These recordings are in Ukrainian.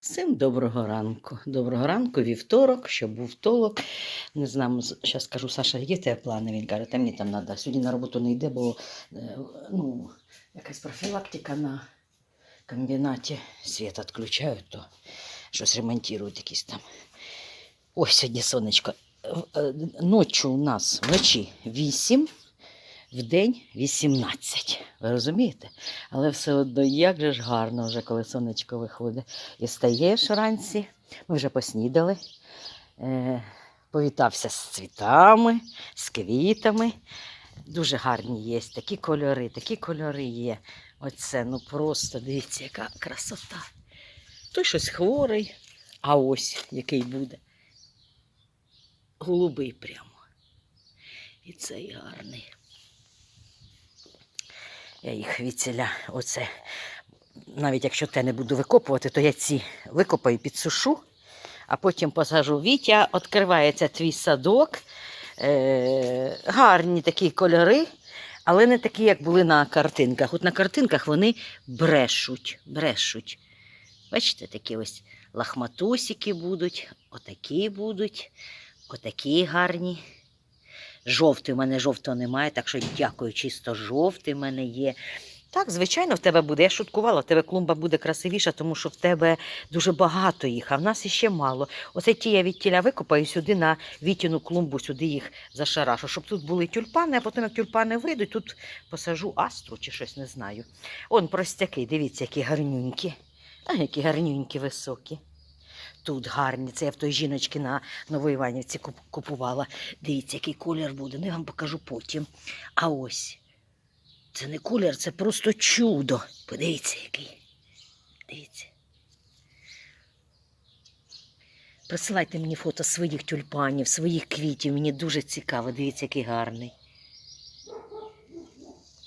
Всім доброго ранку. Доброго ранку, вівторок, щоб був толок. Не знаю, зараз скажу, Саша, в тебе плани? Він каже, та мені там треба. Сьогодні на роботу не йде, бо е, ну, якась профілактика на комбінаті. Світ відключають, то щось ремонтують якісь там. Ось сьогодні сонечко. Е, е, Ночі у нас вночі 8, в день 18. Ви розумієте? Але все одно як же ж гарно, вже коли сонечко виходить. І стаєш вранці, ми вже поснідали, е, повітався з цвітами, з квітами. Дуже гарні є такі кольори, такі кольори є. Оце, ну просто дивіться, яка красота. Той щось хворий, а ось який буде. Голубий прямо. І цей гарний. Я їх віціля, оце. Навіть якщо те не буду викопувати, то я ці викопаю, підсушу, а потім посажу. Вітя, відкривається твій садок. Е, гарні такі кольори, але не такі, як були на картинках. От на картинках вони брешуть, брешуть. Бачите, такі ось лахматусики будуть, отакі будуть, отакі гарні. Жовтий у мене жовтого немає, так що дякую, чисто жовтий в мене є. Так, звичайно, в тебе буде. Я шуткувала, в тебе клумба буде красивіша, тому що в тебе дуже багато їх, а в нас іще мало. Оце ті я від тіля викопаю сюди на вітіну клумбу, сюди їх зашарашу, щоб тут були тюльпани, а потім, як тюльпани вийдуть, тут посажу астру чи щось не знаю. Он простяки, дивіться, які гарнюнькі. А які гарнюнькі високі. Тут гарні. Це я в той жіночки на Новоіванівці купувала. Дивіться, який колір буде. Ну, я вам покажу потім. А ось. Це не колір, це просто чудо. Подивіться, який. Дивіться. Присилайте мені фото своїх тюльпанів, своїх квітів. Мені дуже цікаво. Дивіться, який гарний.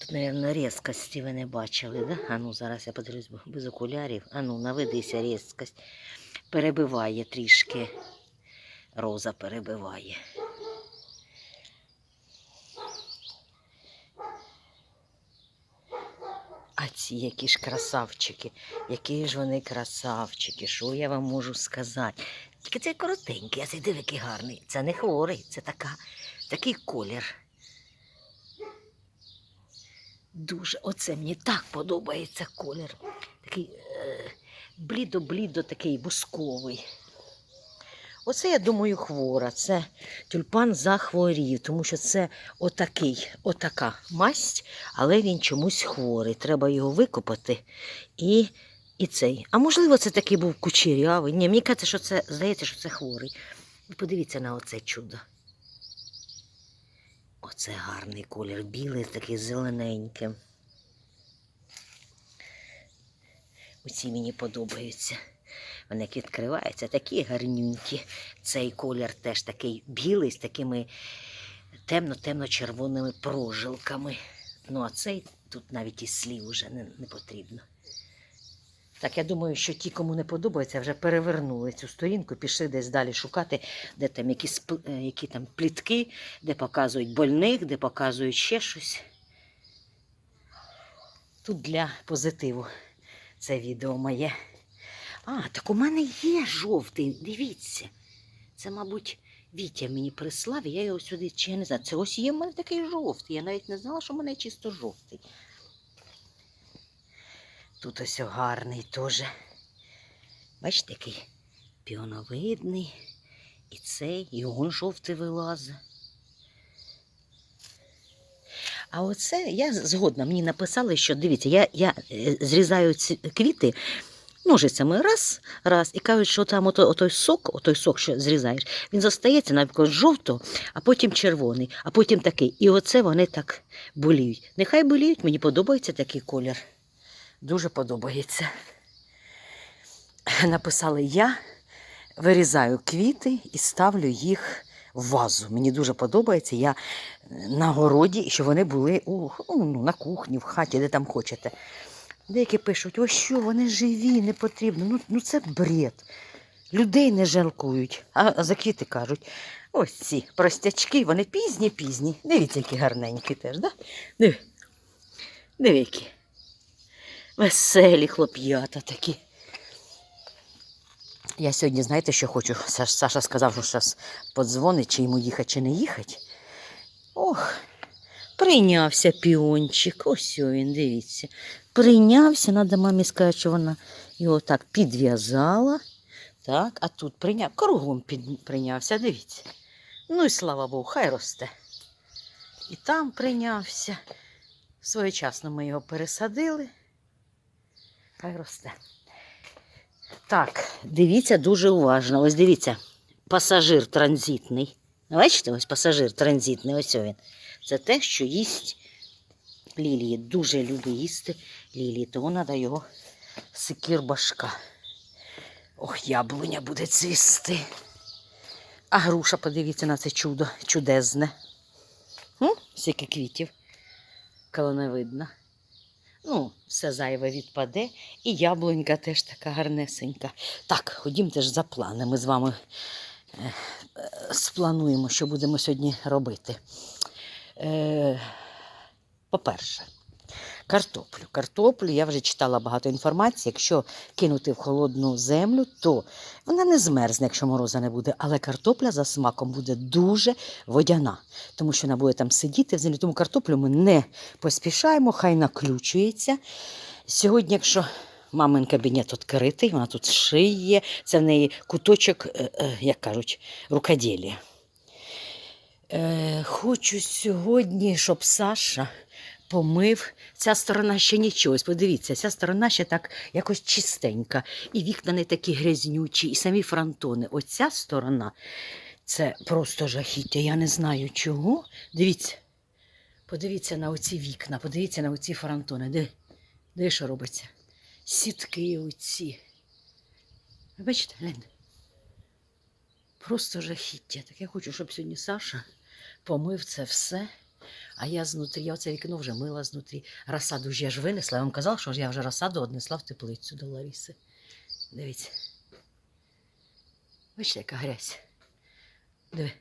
Тут, мабуть, різкості ви не бачили, да? А ну, зараз я подивлюсь без окулярів. А ну, наведися різкость. Перебиває трішки. Роза перебиває. А ці які ж красавчики, які ж вони красавчики, що я вам можу сказати? Тільки цей коротенький, а цей диви, гарний. Це не хворий, це така, такий колір. Дуже, оце мені так подобається колір. Такий е, блідо-блідо такий бусковий. Оце, я думаю, хвора. Це тюльпан захворів, тому що це отакий, отака масть, але він чомусь хворий. Треба його викопати і, і цей. А можливо, це такий був кучерявий. Ні, мені кажеться, що це здається, що це хворий. Ви подивіться на оце чудо. Оце гарний колір, білий, такий зелененький. Оці мені подобаються. Вони відкриваються, такі гарнюнькі. Цей колір теж такий білий з такими темно-темно-червоними прожилками. Ну, а цей тут навіть і слів вже не, не потрібно. Так, я думаю, що ті, кому не подобається, вже перевернули цю сторінку, пішли десь далі шукати, де там якісь е, які там плітки, де показують больних, де показують ще щось. Тут для позитиву це відео моє. А, так у мене є жовтий, дивіться. Це, мабуть, Вітя мені прислав, і я його сюди чи я не знаю. Це ось є в мене такий жовтий. Я навіть не знала, що в мене чисто жовтий. Тут ось гарний теж. Бачите, який піоновидний. І цей, і он жовтий вилазить. А оце я згодна. Мені написали, що дивіться, я, я е, зрізаю ці квіти ножицями раз, раз, і кажуть, що там ото, отой сок, отой сок, що зрізаєш, він зостається наприклад, жовто, а потім червоний, а потім такий. І оце вони так боліють. Нехай боліють, мені подобається такий колір. Дуже подобається. Написали я вирізаю квіти і ставлю їх вазу. Мені дуже подобається. Я на городі, щоб вони були у, ну, на кухні, в хаті, де там хочете. Деякі пишуть, ось що, вони живі, не потрібно. Ну, ну це бред. Людей не жалкують. А, а за квіти кажуть, ось ці простячки, вони пізні-пізні. Дивіться, які гарненькі теж, да? Диви. Диви, які. Веселі хлоп'ята такі. Я сьогодні, знаєте, що хочу? Саша сказав, що зараз подзвонить, чи йому їхати, чи не їхати. Ох, прийнявся піончик. Ось він, дивіться. Прийнявся, треба мамі сказати, що вона його так підв'язала. Так, а тут прийняв, кругом під, прийнявся, дивіться. Ну і слава Богу, хай росте. І там прийнявся. Своєчасно ми його пересадили. Хай росте. Так, дивіться дуже уважно. Ось дивіться, пасажир транзитний. Бачите, ось пасажир транзитний, ось він. Це те, що їсть лілії. Дуже любить їсти лілії, тому треба його секір башка. Ох, яблуня буде цвісти. А груша, подивіться на це чудо, чудезне. М? Скільки квітів, коли не видно. Ну, все зайве відпаде, і яблунька теж така гарнесенька. Так, ходімте ж за плани. Ми з вами е, е, сплануємо, що будемо сьогодні робити. Е, по-перше, картоплю. Картоплю я вже читала багато інформації. Якщо кинути в холодну землю, то вона не змерзне, якщо мороза не буде, але картопля за смаком буде дуже водяна, тому що вона буде там сидіти в землі. Тому картоплю ми не поспішаємо, хай наключується. Сьогодні, якщо мамин кабінет відкритий, вона тут шиє, це в неї куточок, е, е, як кажуть, рукоділля. Е, хочу сьогодні, щоб Саша помив. Ця сторона ще нічого. Подивіться, ця сторона ще так якось чистенька. І вікна не такі грязнючі, і самі фронтони. Оця сторона це просто жахіття. Я не знаю чого. Дивіться. Подивіться на оці вікна, подивіться на оці фронтони. Де, де що робиться? Сітки оці. Ви Бачите, Лен? Просто жахіття. Так я хочу, щоб сьогодні Саша помив це все. А я знутрі, я оце вікно вже мила знутрі. Розсаду ж я ж винесла. Я вам казала, що я вже розсаду однесла в теплицю до Лариси. Дивіться. Бачите, яка грязь. Диви.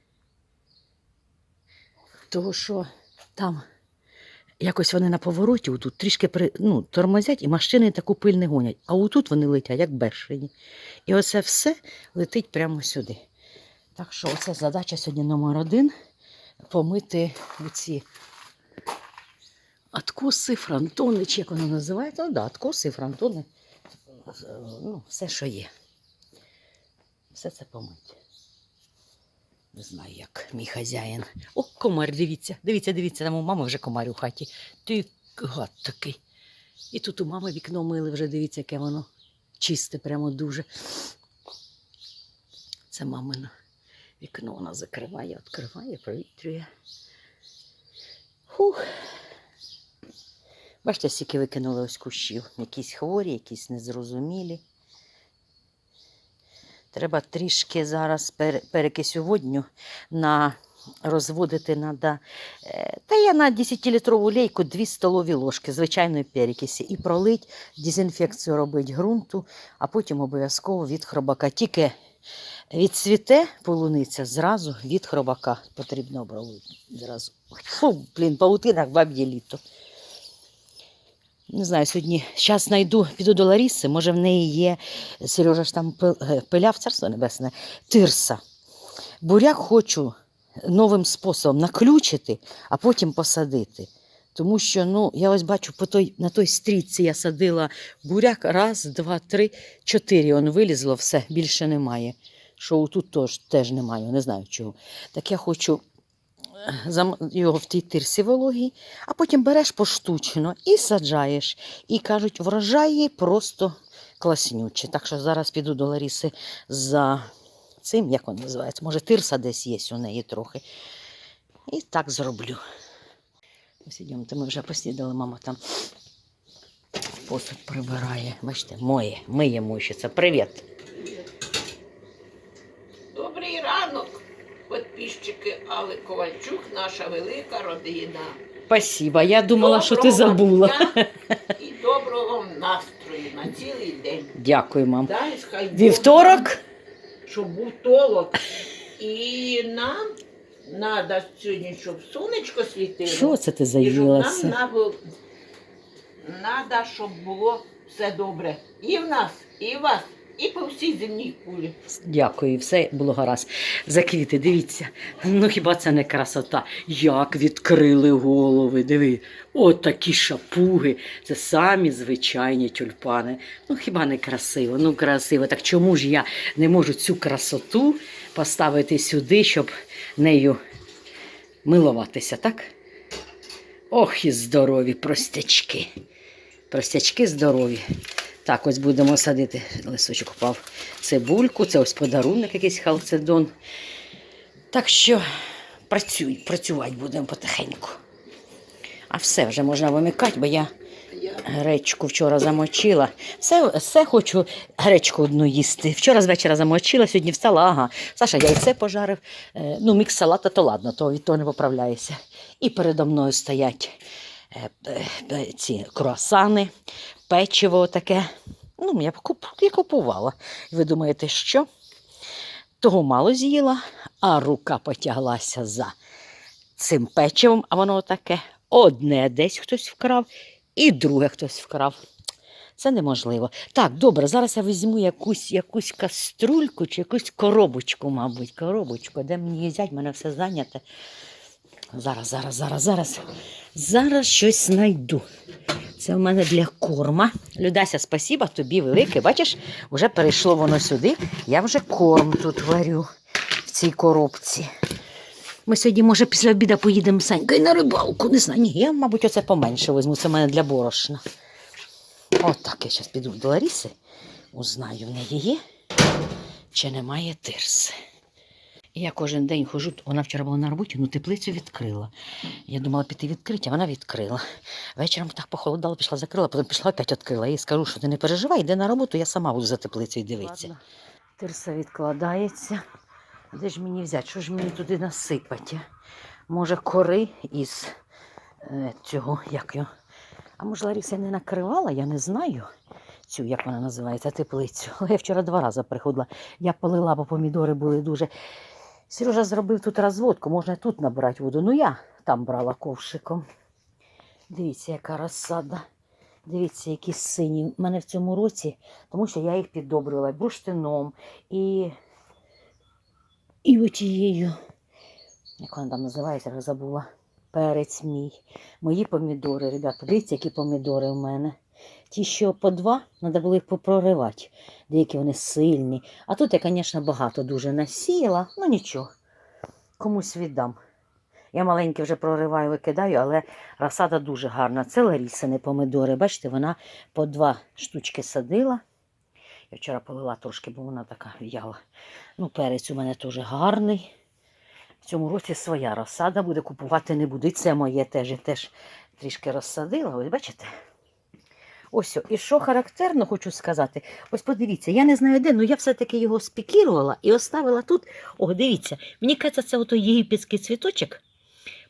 Того, що там якось вони на повороті отут трішки при, ну, тормозять і машини таку пиль не гонять. А отут вони летять, як бешені. І оце все летить прямо сюди. Так що оце задача сьогодні номер один помити ці откоси, фронтони, чи як воно називається. Ну, да, откоси, фронтони. Ну, все, що є. Все це помити. Не знаю, як мій хазяїн. О, комар, дивіться. Дивіться, дивіться, там у мами вже комар у хаті. Ти гад такий. І тут у мами вікно мили вже, дивіться, яке воно чисте, прямо дуже. Це мамина вікно вона закриває, відкриває, провітрює. Фух. Бачите, скільки викинули ось кущів. Якісь хворі, якісь незрозумілі. Треба трішки зараз пер, перекисю водню на розводити треба. Та я на 10-літрову лейку 2 столові ложки звичайної перекисі і пролить, дезінфекцію робить ґрунту, а потім обов'язково від хробака. Тільки відцвіте полуниця, зразу від хробака потрібно обробити. Зразу. Фу, блін, паутина баб'є літо. Не знаю, сьогодні зараз знайду, піду до Ларіси, може в неї є, Сережа ж там е, пиляв, царство небесне, тирса. Буряк хочу новим способом наключити, а потім посадити. Тому що ну, я ось бачу, по той, на той стрічці я садила буряк, раз, два, три, чотири. Он вилізло, все, більше немає. Що тут теж, теж немає, не знаю чого. Так я хочу е, його в тій тирсі вологій, а потім береш поштучно і саджаєш. І кажуть, врожаї просто класнючі. Так що зараз піду до Ларіси за цим, як він називається, може, тирса десь є у неї трохи. І так зроблю. Ось ідемте, ми вже поснідали, мама там посуд прибирає. Бачите, моє, миє мощиться. Привіт. Добрий ранок, підписчики Алли Ковальчук, наша велика родина. Спасибо. Я думала, що ти забула. дня І доброго вам настрою на цілий день. Дякую, мам. Дай хай Вівторок. Щоб був толок. І нам треба сьогодні, щоб сонечко світило. Що це ти І нам надо, треба, щоб було все добре. І в нас, і в вас. І по всій земній кулі. Дякую, все було гаразд. За квіти, дивіться. Ну хіба це не красота? Як відкрили голови, диви. От такі шапуги. Це самі звичайні тюльпани. Ну хіба не красиво? Ну красиво. Так чому ж я не можу цю красоту поставити сюди, щоб нею милуватися, так? Ох, і здорові простячки. Простячки здорові. Так, ось будемо садити. Лисочок впав цибульку, це ось подарунок якийсь халцедон. Так що працюй, працювати будемо потихеньку. А все вже можна вимикати, бо я гречку вчора замочила. Все, все хочу гречку одну їсти. Вчора з вечора замочила, сьогодні встала, ага. Саша яйце пожарив. Е, ну, мікс салата, то ладно, то від того не поправляюся. І передо мною стоять е, е, ці круасани, печиво таке. Ну, я, купувала. Ви думаєте, що? Того мало з'їла, а рука потяглася за цим печивом, а воно таке. Одне десь хтось вкрав, і друге хтось вкрав. Це неможливо. Так, добре, зараз я візьму якусь, якусь каструльку чи якусь коробочку, мабуть, коробочку, де мені в мене все зайняте. Зараз, зараз, зараз, зараз. Зараз щось знайду. Це в мене для корма. Людася, спасіба тобі велике. Бачиш, вже перейшло воно сюди. Я вже корм тут варю в цій коробці. Ми сьогодні, може, після обіду поїдемо з Санькою на рибалку. Не знаю. Ні, я, мабуть, оце поменше візьму. Це в мене для борошна. Отак я зараз піду до Ларіси. Узнаю, в неї є чи немає тирси. І я кожен день хожу, вона вчора була на роботі, ну теплицю відкрила. Я думала піти відкрити, а вона відкрила. Вечором так похолодало, пішла закрила, потім пішла опять відкрила. Я їй скажу, що ти не переживай, йди на роботу, я сама буду за теплицею дивитися. Тирса відкладається. Де ж мені взяти? Що ж мені туди насипати? Може, кори із е, цього, як його. А може, Лариса не накривала, я не знаю. Цю, як вона називається, теплицю. Але я вчора два рази приходила. Я полила, бо помідори були дуже. Сережа зробив тут розводку, можна тут набрати воду. Ну я там брала ковшиком. Дивіться, яка розсада. Дивіться, які сині. У мене в цьому році, тому що я їх піддобрювала бурштином і, і отією, як вона там називається, я забула. Перець мій. Мої помідори, ребята, дивіться, які помідори в мене. Ті, що по два, треба було їх попроривати. Деякі вони сильні. А тут я, звісно, багато дуже насіяла, ну нічого. Комусь віддам. Я маленькі вже прориваю, викидаю, але розсада дуже гарна. Це Ларісини помидори. Бачите, вона по два штучки садила. Я вчора полила трошки, бо вона така в'яла. Ну, перець у мене теж гарний. В цьому році своя розсада буде купувати не буду. І це моє теж. Я теж трішки розсадила. Ось бачите? Ось, і що характерно, хочу сказати, ось подивіться, я не знаю де, але я все-таки його спікірувала і оставила тут. О, дивіться, мені кажеться, це ото єгипетський цвіточок.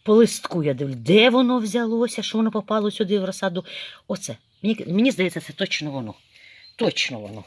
По листку я дивлю, де воно взялося, що воно попало сюди в розсаду. Оце. Мені, мені здається, це точно воно. Точно воно.